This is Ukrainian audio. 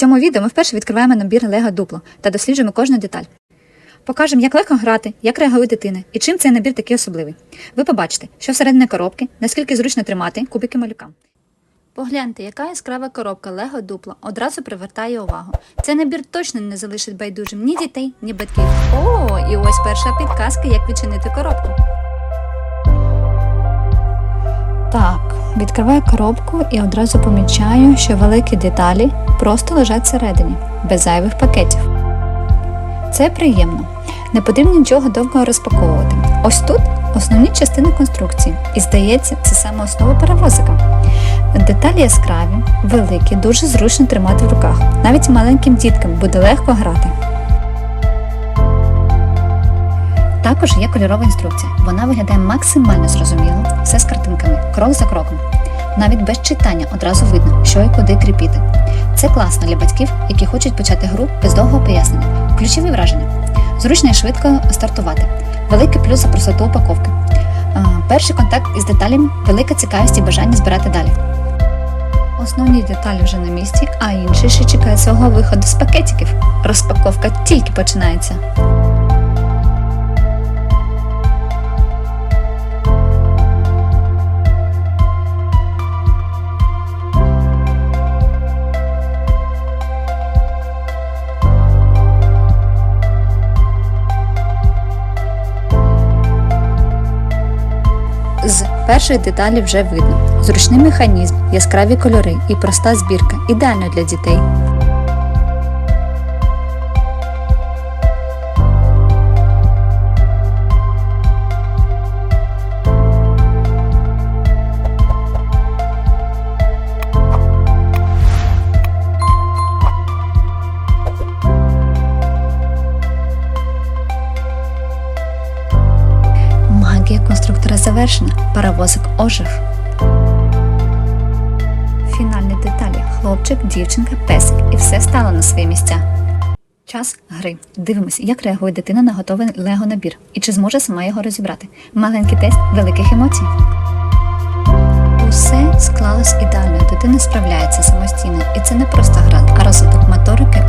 цьому відео ми вперше відкриваємо набір Лего Дупло та досліджуємо кожну деталь. Покажемо, як легко грати, як реагує дитина і чим цей набір такий особливий. Ви побачите, що всередині коробки, наскільки зручно тримати кубики малюка. Погляньте, яка яскрава коробка Лего Дупло одразу привертає увагу. Цей набір точно не залишить байдужим ні дітей, ні батьків. О, і ось перша підказка, як відчинити коробку. Так, відкриваю коробку і одразу помічаю, що великі деталі просто лежать всередині, без зайвих пакетів. Це приємно. Не потрібно нічого довго розпаковувати. Ось тут основні частини конструкції, і здається, це саме основа перевозика. Деталі яскраві, великі, дуже зручно тримати в руках. Навіть маленьким діткам буде легко грати. Також є кольорова інструкція. Вона виглядає максимально зрозуміло, все з картинками, крок за кроком. Навіть без читання одразу видно, що і куди кріпіти. Це класно для батьків, які хочуть почати гру без довгого пояснення. Ключові враження. Зручно і швидко стартувати. Великий плюс за простоту упаковки. Перший контакт із деталями, велика цікавість і бажання збирати далі. Основні деталі вже на місці, а інші ще чекають свого виходу з пакетиків. Розпаковка тільки починається. З першої деталі вже видно. Зручний механізм, яскраві кольори і проста збірка ідеально для дітей. Завершена. Паровозик ожив. Фінальні деталі: хлопчик, дівчинка, песик, і все стало на свої місця. Час гри. Дивимося, як реагує дитина на готовий лего набір і чи зможе сама його розібрати. Маленький тест великих емоцій. Усе склалось ідеально. Дитина справляється самостійно, і це не просто гра, а розвиток моторики,